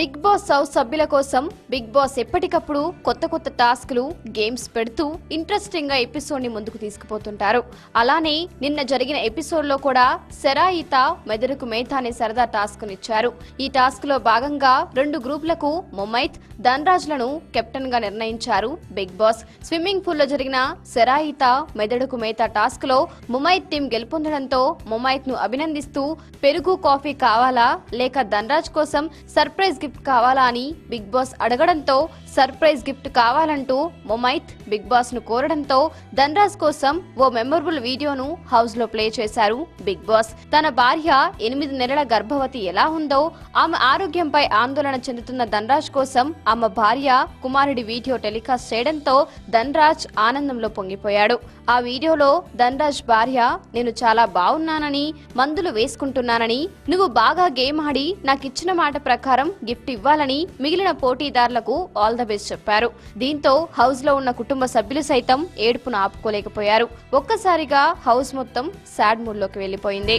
Big boss house సభ్యుల కోసం big boss ఎప్పటికప్పుడు కొత్త కొత్త టాస్క్లు గేమ్స్ పెడుతూ ఇంట్రెస్టింగ్గా ఎపిసోడ్ని ముందుకు తీసుకుపోతుంటారు. అలానే నిన్న జరిగిన ఎపిసోడ్లో కూడా సెరాయిత మెదడుకు మేత అనే సరదా టాస్క్ నిచ్చారు ఈ టాస్క్లో భాగంగా రెండు గ్రూపులకు మొమైత్ ధనరాజ్లను కెప్టెన్గా నిర్ణయించారు బిగ్ బాస్. స్విమ్మింగ్ పూల్లో జరిగిన సెరాయిత మెదడుకు మేత టాస్క్లో ముమైత్ టీం గెలుపొందడంతో ముమైత్ను అభినందిస్తూ పెరుగు కాఫీ కావాలా లేక ధనరాజ్ కోసం సర్ప్రైజ్ గిఫ్ట్ కావాలా అని బిగ్ బాస్ అడగడంతో సర్ప్రైజ్ గిఫ్ట్ కావాలంటూ మొమైత్ బిగ్ బాస్ను కోరడంతో ధనరాజ్ కోసం ఓ మెమొరబుల్ వీడియోను హౌస్లో ప్లే చేశారు బిగ్ బాస్. తన భార్య ఎనిమిది నెలల గర్భవతి ఎలా ఉందో ఆమె ఆరోగ్యంపై ఆందోళన చెందుతున్న ధనరాజ్ కోసం ఆమె భార్య కుమారుడి వీడియో టెలికాస్ట్ చేయడంతో ధనరాజ్ ఆనందంలో పొంగిపోయాడు. ఆ వీడియోలో ధనరాజ్ భార్య నేను చాలా బాగున్నానని మందులు వేసుకుంటున్నానని నువ్వు బాగా గేమ్ ఆడి నాకు ఇచ్చిన మాట ప్రకారం గిఫ్ట్ ఇవ్వాలని మిగిలిన పోటీదారులకు ఆల్ ద బెస్ట్ చెప్పారు. దీంతో హౌస్లో ఉన్న కుటుంబ సభ్యులు సైతం ఏడుపును ఆపుకోలేకపోయారు. ఒక్కసారిగా హౌస్ మొత్తం సాడ్ మూడ్లోకి వెళ్ళిపోయింది